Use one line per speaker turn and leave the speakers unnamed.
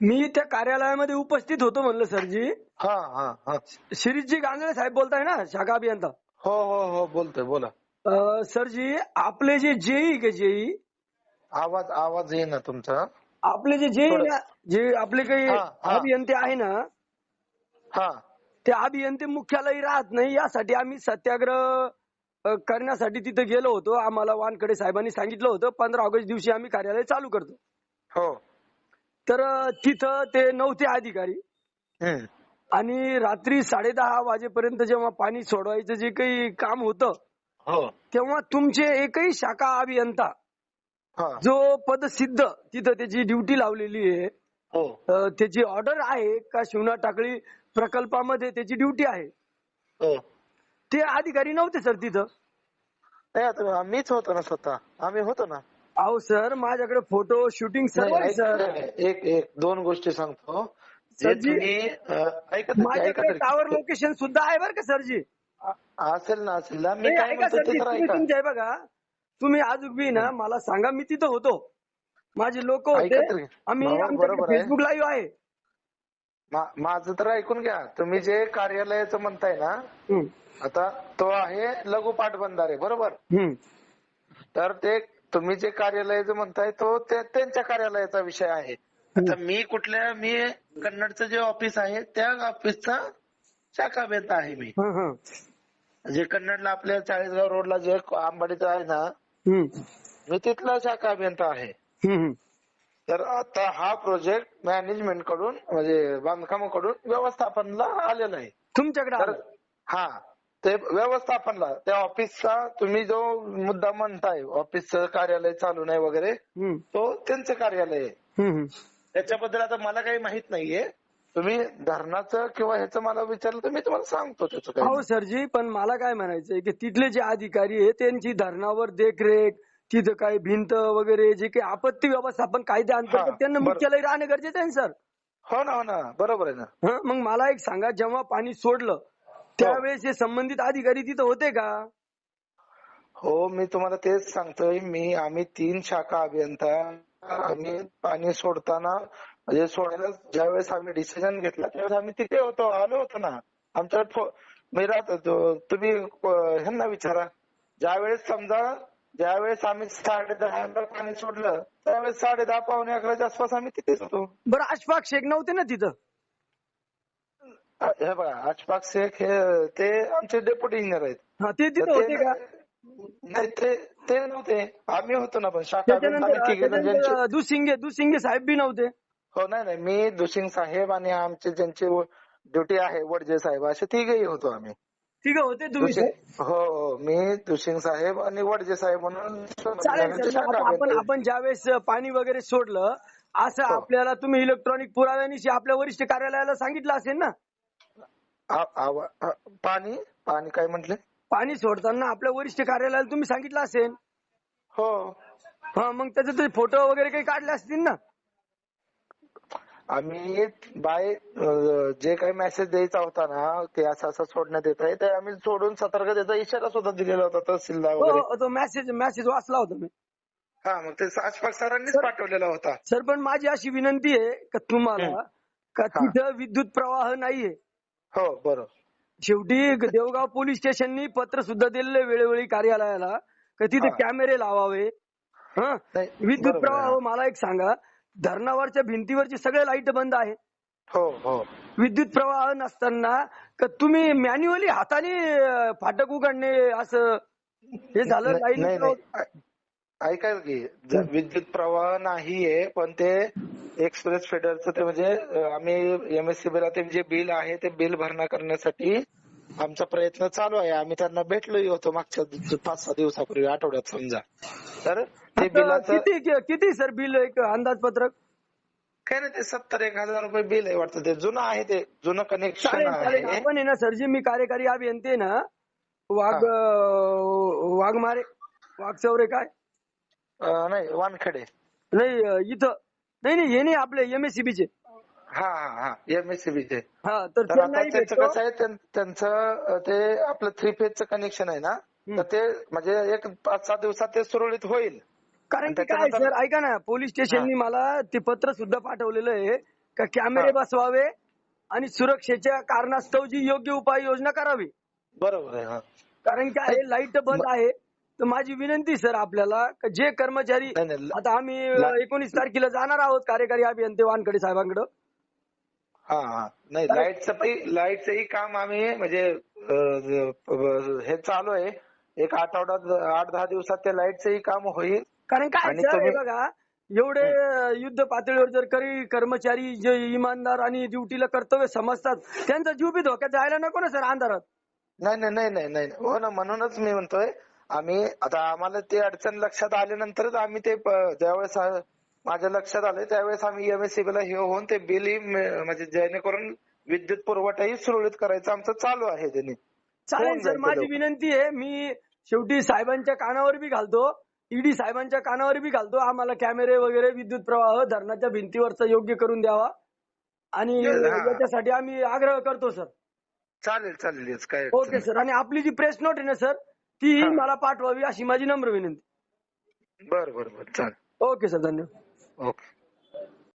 मी त्या कार्यालयामध्ये उपस्थित होतो म्हणलं सरजी.
हा हा हा.
शिरीषजी गांगळे साहेब बोलताय ना शाखा अभियंता?
हो हो हो बोलतोय बोला.
अं, सरजी आपले जे जेई के जेई?
आवाज आवाज येईना तुमचा.
आपले जे जेई
थोडं-
ना जे आपले काही
हा, हा.
अभियंते आहे ना
हा.
ते अभियंते मुख्यालयी राहत नाही यासाठी आम्ही सत्याग्रह अ, करण्यासाठी तिथे गेलो होतो. आम्हाला वानकडे साहेबांनी सांगितलं होतं पंधरा ऑगस्ट दिवशी आम्ही कार्यालय चालू करतो.
हो.
तर तिथं ते नव्हते अधिकारी. आणि रात्री साडेदहा वाजेपर्यंत जेव्हा पाणी सोडवायचं जे काही काम होतं
हो.
तेव्हा तुमचे एकही शाखा अभियंता
हा.
जो पदसिद्ध तिथं त्याची ड्युटी लावलेली आहे
हो.
अ, त्याची ऑर्डर आहे का शिवना टाकळी प्रकल्पामध्ये त्याची ड्युटी आहे?
हो.
ते अधिकारी नव्हते सर तिथं?
नाही आता मीच होतो ना स्वतः. आम्ही होतो ना.
अहो सर माझ्याकडे फोटो शूटिंग सर्व आहे सर.
एक एक दोन गोष्टी सांगतो. जे
सरजी,
तुम्ही अं, ऐका तरी, ऐका
माझ्याकडे. टावर लोकेशन सुद्धा आहे बरं का सरजी?
असेल ना असेल ना मी काय म्हणतो
सरजी
ते तर
तुम्ही
ऐका.
तुमचे आहे बघा तुम्ही अजून बी ना मला सांगा मी तिथं होतो. माझे लोक होते. आम्ही. फेसबुक लाईव्ह आहे.
माझं तर ऐकून घ्या तुम्ही जे कार्यालयाचं म्हणताय ना आता तो आहे लघु पाटबंधारे बरोबर. तर ते तुम्ही जे कार्यालयाचं म्हणताय तो त्यांच्या कार्यालयाचा विषय आहे आता मी कुठल्या मी कन्नडचं जे ऑफिस आहे त्या ऑफिसचा शाखा अभियंता आहे मी
हं, हं.
जे कन्नडला आपल्या चाळीसगाव रोडला जे आंबाडीचं आहे ना मी तिथला शाखा अभियंता आहे. तर आता हा प्रोजेक्ट मॅनेजमेंटकडून म्हणजे बांधकामाकडून व्यवस्थापनला आलेला आहे
तुमच्याकडे आलं.
हा ते व्यवस्थापनला त्या ऑफिसचा तुम्ही जो मुद्दा म्हणताय ऑफिसचं कार्यालय चालू नाही वगैरे तो त्यांचं कार्यालय आहे. त्याच्याबद्दल आता मला काही माहीत नाहीये. तुम्ही धरणाचं किंवा ह्याचं मला विचारलं तर मी तुम्हाला सांगतो त्याचं
अहो
काही
सरजी पण मला काय म्हणायचंय की तिथले जे अधिकारी आहे त्यांची धरणावर देखरेख तिथं काही भिंत वगैरे जे काही आपत्ती व्यवस्थापन कायद्या
हा,
अंतर्गत त्यांना. मुख्यालय राहणं गरजेचं आहे ना सर?
हो ना हो ना बरोबर आहे ना.
हं, मग मला एक सांगा जेव्हा पाणी सोडलं त्यावेळेस हे संबंधित अधिकारी तिथं होते का?
हो मी तुम्हाला तेच सांगतोय. मी आम्ही तीन शाखा अभियंता. आम्ही पाणी सोडताना म्हणजे सोडायला ज्यावेळेस आम्ही डिसिजन घेतला त्यावेळेस आम्ही तिथे होतो आलो होतो ना. आमच्याकडे फो- मी राहत होतो तुम्ही ह्यांना विचारा. ज्यावेळेस समजा ज्यावेळेस आम्ही साडे दहाला पाणी सोडलं त्यावेळेस साडे दहा पावणे अकराच्या आसपास आम्ही तिथेच होतो.
बरं अशफाक शेख नव्हते ना तिथं?
हे बघा अशफाक शेख हे ते आमचे डेप्युटी इंजिनियर आहेत.
हा ते तिथं होते का?
नाही ते ते नव्हते. आम्ही होतो ना पण शाखा अभियंता आम्ही
त्याच्यानंतर
तिघे जण ज्यांचे
त्याच्यानंतर दुसिंगे दुसिंगे साहेब बी नव्हते.
हो नाही नाही मी दुसिंग साहेब आणि आमचे ज्यांची ड्युटी आहे वडजे साहेब असे तिघेही होतो आम्ही.
तिघं होते तुम्ही
दुसिंग- हो हो मी दुसिंग साहेब आणि वडजे साहेब म्हणून
चालेल सर
शाखा
मग आता आपण. आपण ज्यावेळेस पाणी वगैरे सोडलं असं
हो.
आपल्याला तुम्ही इलेक्ट्रॉनिक पुराव्यानिशी आपल्या वरिष्ठ कार्यालयाला सांगितलं असेल ना?
आ- आवा- आ- पाणी? पाणी काय म्हंटले?
पाणी सोडताना आपल्या वरिष्ठ कार्यालयाला तुम्ही सांगितलं असेल.
हो.
हा मग त्याचे ते फोटो वगैरे काही काढले असतील ना?
आम्ही बाय अं, जे काही मेसेज द्यायचा होता ना की असं असं सोडण्यात येत आहे. ते आम्ही सोडून सतर्कतेचा इशारा सुद्धा दिलेला होता
हो
वगैरे.
हो, तो मेसेज मेसेज वाचला होता मी.
हा मग ते आशफाक सरांनीच पाठवलेला होता.
सर पण माझी अशी विनंती आहे का तुम्हाला. का
हा.
तिथं विद्युत प्रवाह नाहीये?
हो बरोबर.
शेवटी देवगाव पोलीस स्टेशननी पत्र सुद्धा दिलेलं आहे वेळोवेळी कार्यालयाला. का तिथे
हा.
कॅमेरे लावावे. हं?
नाही,
विद्युत
बरोबर आहे.
प्रवाह मला एक सांगा. धरणावरच्या भिंतीवरचे सगळे लाइट बंद आहे.
हो हो.
विद्युत प्रवाह नसताना का तुम्ही मॅन्युअली हाताने अं, फाटक उघडणे असं हे झालं?
नाही नाही, नाही. ऐ- ऐका की ज- विद्युत प्रवाह नाहीये पण ते एक्सप्रेस फेडरचं ते म्हणजे आम्ही एमएससीबी ला ते जे बिल आहे ते बिल भरणा करण्यासाठी आमचा प्रयत्न चालू आहे. आम्ही त्यांना भेटलोही होतो मागच्या पाच सहा दिवसापूर्वी आठवड्यात समजा. तर ते बिलाचं
किती किती सर बिल एक अंदाजपत्रक?
काय नाही ते सत्तर एक हजार रुपये बिल आहे वाटतं. ते जुनं आहे ते जुनं कनेक्शन आहे.
आपण आहे ना सरजी मी कार्यकारी अभियंते ना वाघ वाघमारे वाघचौरे काय?
अं, नाही वानखेडे.
नाही इथं. नाही नाही हे नाही आपले एमएससीबी चे.
हा हा हा एमएससीबीचे
हा तर ते नाही
त्यांचं
भेटतो.
कसं आहे त्यां- त्यांचं ते आपलं थ्री फेजचं कनेक्शन आहे ना तर ते म्हणजे एक पाच सात दिवसात ते सुरळीत होईल.
कारण की काय
त्याच्यानंतर-
सर ऐका ना पोलीस स्टेशननी मला ते पत्र सुद्धा पाठवलेलं आहे का कॅमेरे
हा.
बसवावे आणि सुरक्षेच्या कारणास्तव जी योग्य उपाययोजना करावी.
बरोबर आहे हा.
कारण काय आहे लाइट बंद आहे. तर माझी विनंती सर आपल्याला का जे कर्मचारी
नाही नाही
आता आम्ही एकोणीस तारखेला जाणार आहोत कार्यकारी अभियंते वानकडे साहेबांकडे.
हा हा. नाही लाईटचं पण लाईटचंही काम आम्ही म्हणजे अं, अं, हे चालू आहे. एक आठवड्यात आठ दहा दिवसात त्या लाईटचंही काम होईल.
कारण काय
आणि
सर हे
तुम्ही-
बघा एवढे युद्ध पातळीवर जर काही कर्मचारी जे इमानदार आणि ड्युटीला कर्तव्य समजतात त्यांचा जीव बी धोक्यात जायला नको ना सर अंधारात.
नाही नाही नाही नाही नाही. हो ना म्हणूनच मी म्हणतोय. आम्ही आता आम्हाला ते अडचण लक्षात आल्यानंतरच आम्ही ते ज्यावेळेस माझ्या लक्षात आलं त्यावेळेस आम्ही एमएससीबी ला हे होऊन ते बिलही म- म्हणजे जेणेकरून विद्युत पुरवठाही सुरळीत करायचं आमचं चालू आहे त्यांनी.
चालेल सर माझी. विनंती आहे मी शेवटी साहेबांच्या कानावर बी घालतो ईडी साहेबांच्या कानावर बी घालतो आम्हाला कॅमेरे वगैरे विद्युत प्रवाह धरणाच्या भिंतीवरचा योग्य करून द्यावा. आणि. याच्यासाठी आम्ही आग्रह करतो सर.
चालेल चालेल काय
ओके सर. आणि आपली जी प्रेस नोट आहे ना सर ती. मला पाठवावी अशी माझी नम्र विनंती.
बरं बरं बरं चालेल
ओके सर धन्यवाद
ओके